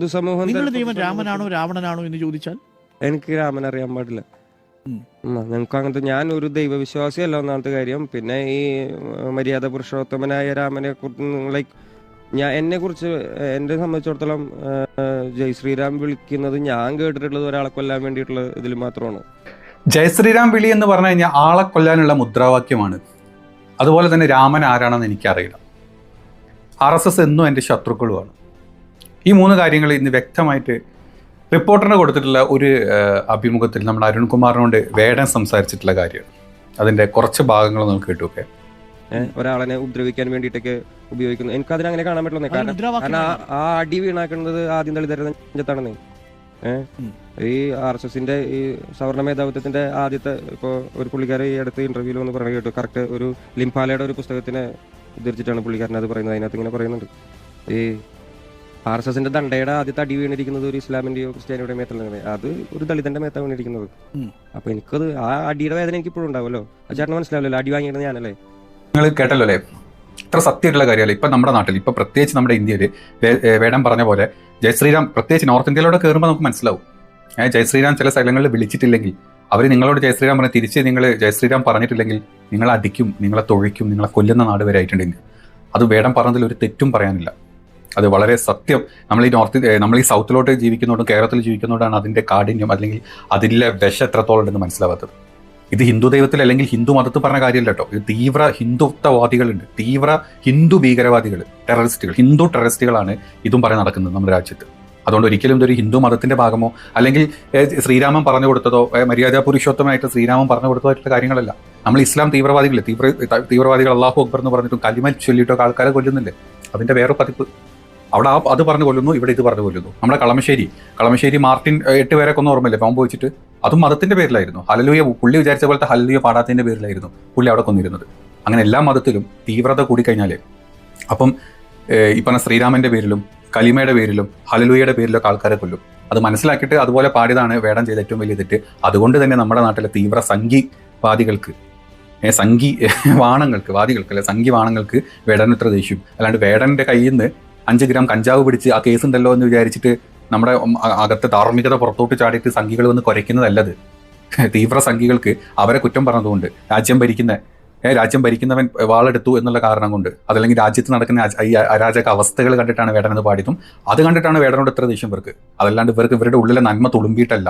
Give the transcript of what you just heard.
പൊതുസമൂഹം നിങ്ങളുടെ ദൈവം രാമനാണോ രാവണനാണോ എന്ന് ചോദിച്ചാൽ? എനിക്ക് രാമൻ അറിയാൻ പാടില്ല ഞങ്ങൾക്ക് അങ്ങനത്തെ ഞാൻ ഒരു ദൈവവിശ്വാസിയല്ല ഒന്നാമത്തെ കാര്യം. പിന്നെ ഈ മര്യാദ പുരുഷോത്തമനായ രാമനെ ലൈക്ക് ഞാൻ എന്നെ കുറിച്ച് എന്നെ സംബന്ധിച്ചിടത്തോളം ജയ് ശ്രീരാം വിളിക്കുന്നത് ഞാൻ കേട്ടിട്ടുള്ളത് ഒരാളെ കൊല്ലാൻ വേണ്ടിയിട്ടുള്ള ഇതിൽ മാത്രമാണ്. ജയശ്രീരാം വിളി എന്ന് പറഞ്ഞു കഴിഞ്ഞാൽ ആളെ കൊല്ലാനുള്ള മുദ്രാവാക്യമാണ്. അതുപോലെ തന്നെ രാമൻ ആരാണെന്ന് എനിക്കറിയില്ല. ആർ എസ് എസ് എന്നും എന്റെ ശത്രുക്കളുമാണ്. ഈ മൂന്ന് കാര്യങ്ങൾ ഇന്ന് വ്യക്തമായിട്ട് റിപ്പോർട്ടറിന് കൊടുത്തിട്ടുള്ള ഒരു അഭിമുഖത്തിൽ നമ്മൾ അരുൺകുമാറിനോട് വേടൻ സംസാരിച്ചിട്ടുള്ള കാര്യമാണ് അതിന്റെ കുറച്ച് ഭാഗങ്ങൾ നമുക്ക് കിട്ടുമൊക്കെ ഒരാളെ ഉപദ്രവിക്കാൻ വേണ്ടിയിട്ടൊക്കെ ഉപയോഗിക്കുന്നു. എനിക്ക് അതിനെ അങ്ങനെ കാണാൻ പറ്റില്ല കാരണം ആ- ആ അടി വീണാക്കുന്നത് ആദ്യം ദളിതരുടെ നെഞ്ചത്താണെന്നേ. ഈ ആർ എസ് എസിന്റെ ഈ സവർണ മേധാവിത്വത്തിന്റെ ആദ്യത്തെ ഇപ്പോൾ ഒരു പുള്ളിക്കാരൻ ഈ അടുത്ത് ഇന്റർവ്യൂവിൽ ഒന്ന് പറഞ്ഞു കേട്ടു. കറക്റ്റ് ഒരു ലിംഫാലയുടെ ഒരു പുസ്തകത്തിനെ ഉദ്ധരിച്ചിട്ടാണ് പുള്ളിക്കാരൻ അത് പറയുന്നത്. അതിനകത്ത് ഇങ്ങനെ പറയുന്നുണ്ട്. ഈ ആർ എസ് എസിന്റെ ദണ്ഡയുടെ ആദ്യത്തെ അടി വീണിരിക്കുന്നത് ഒരു ഇസ്ലാമിന്റെയോ ക്രിസ്ത്യാനിയുടെ മേത്തല്ല അത് ഒരു ദളിതന്റെ മേത്ത വീണിരിക്കുന്നത്. അപ്പൊ എനിക്കത് ആ അടിയുടെ വേദന എനിക്ക് ഇപ്പോഴും ഉണ്ടാവുമല്ലോ. ആ ചേട്ടന് മനസ്സിലാവില്ലല്ലോ അടി വാങ്ങിയത് ഞാനല്ലേ? നിങ്ങൾ കേട്ടല്ലോ അല്ലേ? ഇത്ര സത്യമായിട്ടുള്ള കാര്യമല്ല? ഇപ്പൊ നമ്മുടെ നാട്ടിൽ ഇപ്പൊ പ്രത്യേകിച്ച് നമ്മുടെ ഇന്ത്യയിൽ വേടം പറഞ്ഞ പോലെ ജയശ്രീരാം പ്രത്യേകിച്ച് നോർത്ത് ഇന്ത്യയിലൂടെ കയറുമ്പോൾ നമുക്ക് മനസ്സിലാവും. ഏഹ് ജയശ്രീരാം ചില സ്ഥലങ്ങളിൽ വിളിച്ചിട്ടില്ലെങ്കിൽ അവർ നിങ്ങളോട് ജയശ്രീരാം പറഞ്ഞ് തിരിച്ച് നിങ്ങൾ ജയശ്രീരാം പറഞ്ഞിട്ടില്ലെങ്കിൽ നിങ്ങളെ അടിക്കും നിങ്ങളെ തൊഴിക്കും നിങ്ങളെ കൊല്ലുന്ന നാട് വരെ ആയിട്ടുണ്ട് അത് വേടം പറഞ്ഞതിൽ ഒരു തെറ്റും പറയാനില്ല. അത് വളരെ സത്യം. നമ്മൾ ഈ നോർത്ത് നമ്മൾ ഈ സൗത്തിലോട്ട് ജീവിക്കുന്നതുകൊണ്ടും കേരളത്തിൽ ജീവിക്കുന്നതുകൊണ്ടാണ് അതിന്റെ കാഠിന്യം അല്ലെങ്കിൽ അതിലെ വിഷ എത്രത്തോളം ഉണ്ടെന്ന് മനസ്സിലാവാത്തത്. ഇത് ഹിന്ദു ദൈവത്തിൽ അല്ലെങ്കിൽ ഹിന്ദു മതത്തിൽ പറഞ്ഞ കാര്യമല്ല കേട്ടോ. ഇത് തീവ്ര ഹിന്ദുത്വവാദികളുണ്ട്. തീവ്ര ഹിന്ദു ഭീകരവാദികൾ ടെററിസ്റ്റുകൾ ഹിന്ദു ടെററിസ്റ്റുകളാണ് ഇതും പറഞ്ഞ് നടക്കുന്നത് നമ്മുടെ രാജ്യത്ത്. അതുകൊണ്ട് ഒരിക്കലും ഇതൊരു ഹിന്ദു മതത്തിന്റെ ഭാഗമോ അല്ലെങ്കിൽ ശ്രീരാമൻ പറഞ്ഞു കൊടുത്തതോ മര്യാദ പുരുഷോത്തമായിട്ട് ശ്രീരാമൻ പറഞ്ഞു കൊടുത്തതായിട്ടുള്ള കാര്യങ്ങളല്ല. നമ്മൾ ഇസ്ലാം തീവ്രവാദികൾ തീവ്ര തീവ്രവാദികൾ അള്ളാഹു അക്ബർ എന്ന് പറഞ്ഞിട്ടും കലിമൽ ചൊല്ലിയിട്ടൊക്കെ ആൾക്കാരെ കൊല്ലുന്നില്ലേ? അതിന്റെ വേറെ പതിപ്പ്. അവിടെ ആ അത് പറഞ്ഞു കൊല്ലുന്നു ഇവിടെ ഇത് പറഞ്ഞു കൊല്ലുന്നു. നമ്മുടെ കളമശ്ശേരി കളമശ്ശേരി മാർട്ടിൻ എട്ട് പേരെ ഒന്നും ഓർമ്മയില്ലേ. ബോംബ് വെച്ചിട്ട് അതും മതത്തിന്റെ പേരിലായിരുന്നു. ഹലലൂയ പുള്ളി വിചാരിച്ച പോലത്തെ ഹലലൂയ പാടാത്തതിന്റെ പേരിലായിരുന്നു പുള്ളി അവിടെ കൊന്നിരുന്നത്. അങ്ങനെ എല്ലാ മതത്തിലും തീവ്രത കൂടിക്കഴിഞ്ഞാൽ അപ്പം ഈ പറഞ്ഞ ശ്രീരാമന്റെ പേരിലും കലിമയുടെ പേരിലും ഹലലൂയയുടെ പേരിലൊക്കെ ആൾക്കാരെ കൊല്ലും. അത് മനസ്സിലാക്കിയിട്ട് അതുപോലെ പാടിയതാണ് വേടം ചെയ്ത ഏറ്റവും വലിയ തെറ്റ്. അതുകൊണ്ട് തന്നെ നമ്മുടെ നാട്ടിലെ തീവ്ര സംഘിവാദികൾക്ക് സംഘി വാണങ്ങൾക്ക് വാദികൾക്ക് അല്ലെ സംഘി വാണങ്ങൾക്ക് വേടൻ ഇത്ര ദേഷ്യം. അല്ലാണ്ട് വേടന്റെ കയ്യിൽ നിന്ന് അഞ്ച് ഗ്രാം കഞ്ചാവ് പിടിച്ച് ആ കേസ് ഉണ്ടല്ലോ എന്ന് വിചാരിച്ചിട്ട് നമ്മുടെ അകത്തെ ധാർമ്മികത പുറത്തോട്ട് ചാടിയിട്ട് സംഘികൾ വന്ന് കുരയ്ക്കുന്നതല്ലത്. തീവ്ര സംഖികൾക്ക് അവരെ കുറ്റം പറഞ്ഞതുകൊണ്ട് രാജ്യം ഭരിക്കുന്ന രാജ്യം ഭരിക്കുന്നവൻ വാളെടുത്തു എന്നുള്ള കാരണം കൊണ്ട് അതല്ലെങ്കിൽ രാജ്യത്ത് നടക്കുന്ന ഈ അരാജക അവസ്ഥകൾ കണ്ടിട്ടാണ് വേടനത് പാടിയതും. അത് കണ്ടിട്ടാണ് വേടനോട് ഇത്ര ദേഷ്യം ഇവർക്ക് അതല്ലാണ്ട് ഇവർക്ക് ഇവരുടെ ഉള്ളിലെ നന്മ തുളുമ്പിയിട്ടല്ല.